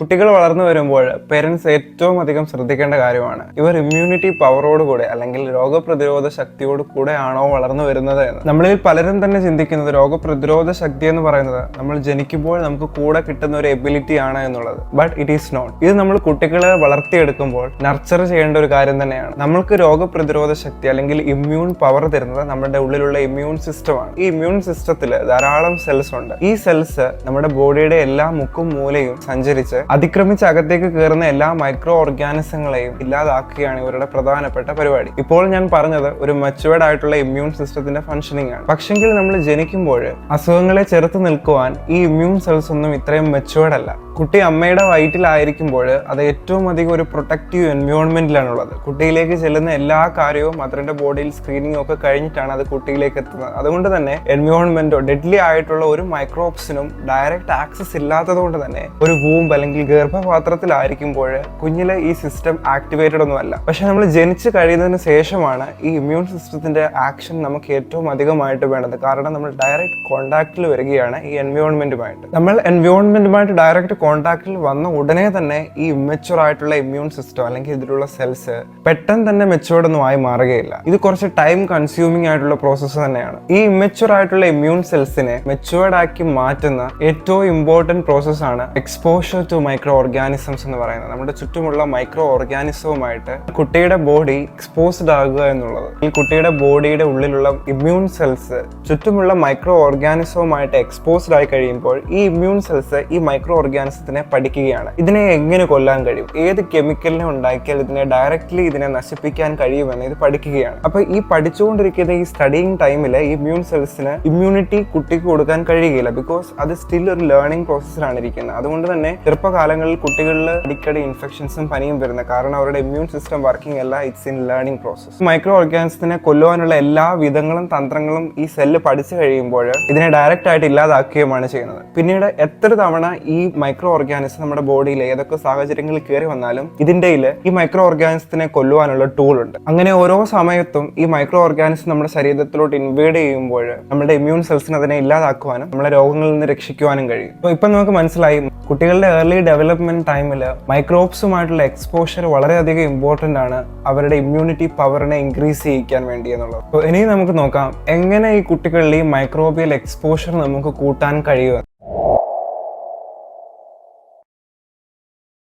കുട്ടികൾ വളർന്നു വരുമ്പോൾ പേരൻസ് ഏറ്റവും അധികം ശ്രദ്ധിക്കേണ്ട കാര്യമാണ് ഇവർ ഇമ്മ്യൂണിറ്റി പവറോട് കൂടെ അല്ലെങ്കിൽ രോഗപ്രതിരോധ ശക്തിയോട് കൂടെ ആണോ വളർന്നു വരുന്നത് എന്ന്. നമ്മളിൽ പലരും തന്നെ ചിന്തിക്കുന്നത് രോഗപ്രതിരോധ ശക്തി എന്ന് പറയുന്നത് നമ്മൾ ജനിക്കുമ്പോൾ നമുക്ക് കൂടെ കിട്ടുന്ന ഒരു എബിലിറ്റി ആണ് എന്നുള്ളത്. ബട്ട് ഇറ്റ് ഈസ് നോട്ട് ഇത് നമ്മൾ കുട്ടികളെ വളർത്തിയെടുക്കുമ്പോൾ നർച്ചർ ചെയ്യേണ്ട ഒരു കാര്യം തന്നെയാണ്. നമ്മൾക്ക് രോഗപ്രതിരോധ ശക്തി അല്ലെങ്കിൽ ഇമ്മ്യൂൺ പവർ തരുന്നത് നമ്മുടെ ഉള്ളിലുള്ള ഇമ്മ്യൂൺ സിസ്റ്റമാണ് ഈ ഇമ്മ്യൂൺ സിസ്റ്റത്തിൽ ധാരാളം സെൽസ് ഉണ്ട്. ഈ സെൽസ് നമ്മുടെ ബോഡിയുടെ എല്ലാ മുക്കും മൂലയും സഞ്ചരിച്ച് അതിക്രമിച്ച് അകത്തേക്ക് കയറുന്ന എല്ലാ മൈക്രോ ഓർഗാനിസങ്ങളെയും ഇല്ലാതാക്കുകയാണ് ഇവരുടെ പ്രധാനപ്പെട്ട പരിപാടി. ഇപ്പോൾ ഞാൻ പറഞ്ഞത് ഒരു മെച്ചുവേർഡ് ആയിട്ടുള്ള ഇമ്മ്യൂൺ സിസ്റ്റത്തിന്റെ ഫംഗ്ഷനിങ് ആണ്. പക്ഷെങ്കിൽ നമ്മൾ ജനിക്കുമ്പോൾ അസുഖങ്ങളെ ചെറുത്ത് നിൽക്കുവാൻ ഈ ഇമ്മ്യൂൺ സെൽസ് ഒന്നും ഇത്രയും മെച്ചുവേർഡ് അല്ല. കുട്ടി അമ്മയുടെ വയറ്റിലായിരിക്കുമ്പോൾ അത് ഏറ്റവും അധികം ഒരു പ്രൊട്ടക്റ്റീവ് എൻവയോൺമെന്റിലാണുള്ളത് കുട്ടിയിലേക്ക് ചെല്ലുന്ന എല്ലാ കാര്യവും മദറിന്റെ ബോഡിയിൽ സ്ക്രീനിങ് ഒക്കെ കഴിഞ്ഞിട്ടാണ് അത് കുട്ടിയിലേക്ക് എത്തുന്നത്. അതുകൊണ്ട് തന്നെ എൻവയോൺമെന്റോ ഡെഡ്ലി ആയിട്ടുള്ള ഒരു മൈക്രോബ്സിനും ഡയറക്റ്റ് ആക്സസ് ഇല്ലാത്തത് കൊണ്ട് തന്നെ ഒരു വൂമ്പ് അല്ലെങ്കിൽ ഗർഭപാത്രത്തിലായിരിക്കുമ്പോൾ കുഞ്ഞിലെ ഈ സിസ്റ്റം ആക്ടിവേറ്റഡ് ഒന്നുമല്ല. പക്ഷെ നമ്മൾ ജനിച്ച് കഴിയുന്നതിന് ശേഷമാണ് ഈ ഇമ്മ്യൂൺ സിസ്റ്റത്തിന്റെ ആക്ഷൻ നമുക്ക് ഏറ്റവും അധികമായിട്ട് വേണ്ടത്. കാരണം നമ്മൾ ഡയറക്റ്റ് കോണ്ടാക്റ്റിൽ വരികയാണ് ഈ എൻവയോൺമെന്റുമായിട്ട് നമ്മൾ എൻവയോൺമെന്റുമായിട്ട് ഡയറക്റ്റ് കോണ്ടാക്റ്റിൽ വന്ന ഉടനെ തന്നെ ഈ ഇമ്മച്ചുവർ ആയിട്ടുള്ള ഇമ്മ്യൂൺ സിസ്റ്റം അല്ലെങ്കിൽ ഇതിലുള്ള സെൽസ് പെട്ടെന്ന് തന്നെ മെച്ചുവേർഡ് ഒന്നും ആയി മാറുകയില്ല. ഇത് കുറച്ച് ടൈം കൺസ്യൂമിംഗ് ആയിട്ടുള്ള പ്രോസസ്സ് തന്നെയാണ്. ഈ ഇമ്മച്ചുവർ ആയിട്ടുള്ള ഇമ്മ്യൂൺ സെൽസിനെ മെച്ചുവേർഡ് ആക്കി മാറ്റുന്ന ഏറ്റവും ഇമ്പോർട്ടന്റ് പ്രോസസ്സാണ് എക്സ്പോഷർ ടു മൈക്രോ ഓർഗാനിസംസ് എന്ന് പറയുന്നത്. നമ്മുടെ ചുറ്റുമുള്ള മൈക്രോ ഓർഗാനിസവുമായിട്ട് കുട്ടിയുടെ ബോഡി എക്സ്പോസ്ഡ് ആകുക എന്നുള്ളത്. ഈ കുട്ടിയുടെ ബോഡിയുടെ ഉള്ളിലുള്ള ഇമ്മ്യൂൺ സെൽസ് ചുറ്റുമുള്ള മൈക്രോ ഓർഗാനിസവുമായിട്ട് എക്സ്പോസ്ഡ് ആയി കഴിയുമ്പോൾ ഈ ഇമ്മ്യൂൺ സെൽസ് ഈ മൈക്രോ ഓർഗാനിസത്തിനെ പഠിക്കുകയാണ്. ഇതിനെ എങ്ങനെ കൊല്ലാൻ കഴിയും? ഏത് കെമിക്കലിനെ ഉണ്ടാക്കിയാൽ ഇതിനെ ഡയറക്റ്റ്ലി ഇതിനെ നശിപ്പിക്കാൻ കഴിയുമെന്ന് ഇത് പഠിക്കുകയാണ്. അപ്പൊ ഈ പഠിച്ചുകൊണ്ടിരിക്കുന്ന ഈ സ്റ്റഡിങ് ടൈമിൽ ഈ ഇമ്മ്യൂൺ സെൽസിന് ഇമ്മ്യൂണിറ്റി കുട്ടിക്ക് കൊടുക്കാൻ കഴിയുകയില്ല. ബിക്കോസ് അത് സ്റ്റിൽ ഒരു ലേണിംഗ് പ്രോസസ്സിലാണ് ഇരിക്കുന്നത്. അതുകൊണ്ട് തന്നെ ചെറുപ്പകാലങ്ങളിൽ കുട്ടികളിൽ അടിക്കടി ഇൻഫെക്ഷൻസും പനിയും വരുന്നത് കാരണം അവരുടെ ഇമ്മ്യൂൺ സിസ്റ്റം വർക്കിംഗ് അല്ല it's in learning process micro ഓർഗാനിസത്തിനെ കൊല്ലുവാനുള്ള എല്ലാ വിധങ്ങളും തന്ത്രങ്ങളും ഈ സെല്ല് പഠിച്ചു കഴിയുമ്പോൾ ഇതിനെ ഡയറക്റ്റ് ആയിട്ട് ഇല്ലാതാക്കുകയുമാണ് ചെയ്യുന്നത്. പിന്നീട് എത്ര തവണ ഈ മൈക്രോ ഓർഗാനിസം നമ്മുടെ ബോഡിയിൽ ഏതൊക്കെ സാഹചര്യങ്ങളിൽ കയറി വന്നാലും ഇതിന്റെ ഈ മൈക്രോ ഓർഗാനിസത്തിനെ കൊല്ലുവാനുള്ള ടൂൾ ഉണ്ട്. അങ്ങനെ ഓരോ സമയത്തും ഈ മൈക്രോ ഓർഗാനിസം നമ്മുടെ ശരീരത്തിലോട്ട് ഇൻവേഡ് ചെയ്യുമ്പോൾ നമ്മുടെ ഇമ്മ്യൂൺ സെൽസിനെ അതിനെ ഇല്ലാതാക്കുവാനും നമ്മളെ രോഗങ്ങളിൽ നിന്ന് രക്ഷിക്കുവാനും കഴിയും. അപ്പോൾ ഇപ്പം നമുക്ക് മനസ്സിലായി കുട്ടികളുടെ ഏർലി ഡെവലപ്മെന്റ് ടൈമിൽ മൈക്രോബ്സുമായിട്ടുള്ള എക്സ്പോഷർ വളരെയധികം ഇമ്പോർട്ടന്റ് ആണ് അവരുടെ ഇമ്മ്യൂണിറ്റി പവറിനെ ഇൻക്രീസ് ചെയ്യിക്കാൻ വേണ്ടി എന്നുള്ളത്. അപ്പോൾ ഇനി നമുക്ക് നോക്കാം എങ്ങനെ ഈ കുട്ടികളിൽ ഈ മൈക്രോബിയൽ എക്സ്പോഷർ നമുക്ക് കൂട്ടാൻ കഴിയുമെന്ന്